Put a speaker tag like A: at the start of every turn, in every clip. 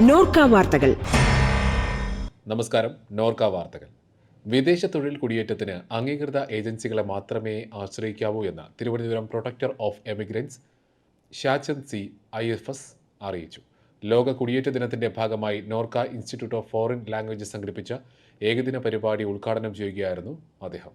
A: നോർക്ക വാർത്തകൾ.
B: നമസ്കാരം നോർക്ക വാർത്തകൾ. വിദേശ തൊഴിൽ കുടിയേറ്റത്തിന് അംഗീകൃത ഏജൻസികളെ മാത്രമേ ആശ്രയിക്കാവൂ എന്ന് Thiruvananthapuram protector of emigrants ഷാച്ചൻ C I F S അറിയിച്ചു. ലോക കുടിയേറ്റ ദിനത്തിന്റെ ഭാഗമായി Norka institute of foreign languages സംഘടിപ്പിച്ച ഏകദിന പരിപാടി ഉദ്ഘാടനം ചെയ്യുകയായിരുന്നു അദ്ദേഹം.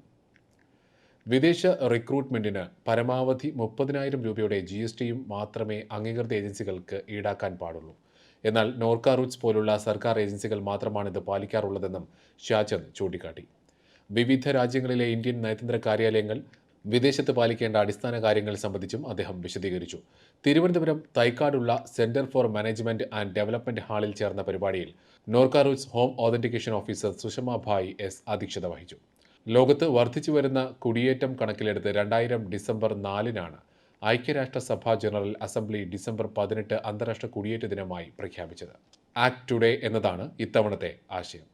B: വിദേശ റിക്രൂട്ട്മെന്റിന് പരമാവധി മുപ്പതിനായിരം രൂപയുടെ ജി എസ് ടിയും മാത്രമേ അംഗീകൃത ഏജൻസികൾക്ക് ഈടാക്കാൻ പാടുള്ളൂ. എന്നാൽ നോർക്ക റൂട്ട്സ് പോലുള്ള സർക്കാർ ഏജൻസികൾ മാത്രമാണ് ഇത് പാലിക്കാറുള്ളതെന്നും ഷാചന്ദ് ചൂണ്ടിക്കാട്ടി. വിവിധ രാജ്യങ്ങളിലെ ഇന്ത്യൻ നയതന്ത്ര കാര്യാലയങ്ങൾ വിദേശത്ത് പാലിക്കേണ്ട അടിസ്ഥാന കാര്യങ്ങൾ സംബന്ധിച്ചും അദ്ദേഹം വിശദീകരിച്ചു. Thiruvananthapuram തൈക്കാടുള്ള centre for management and development ഹാളിൽ ചേർന്ന പരിപാടിയിൽ Norka roots home authentication officer Sushama Bhai S അധ്യക്ഷത വഹിച്ചു. ലോകത്ത് വർദ്ധിച്ചു വരുന്ന കുടിയേറ്റം കണക്കിലെടുത്ത് രണ്ടായിരം ഡിസംബർ നാലിനാണ് ഐക്യരാഷ്ട്രസഭ ജനറൽ അസംബ്ലി ഡിസംബർ പതിനെട്ട് അന്താരാഷ്ട്ര കുടിയേറ്റ ദിനമായി പ്രഖ്യാപിച്ചത്. ആക്ട് ടുഡേ എന്നതാണ് ഇത്തവണത്തെ ആശയം.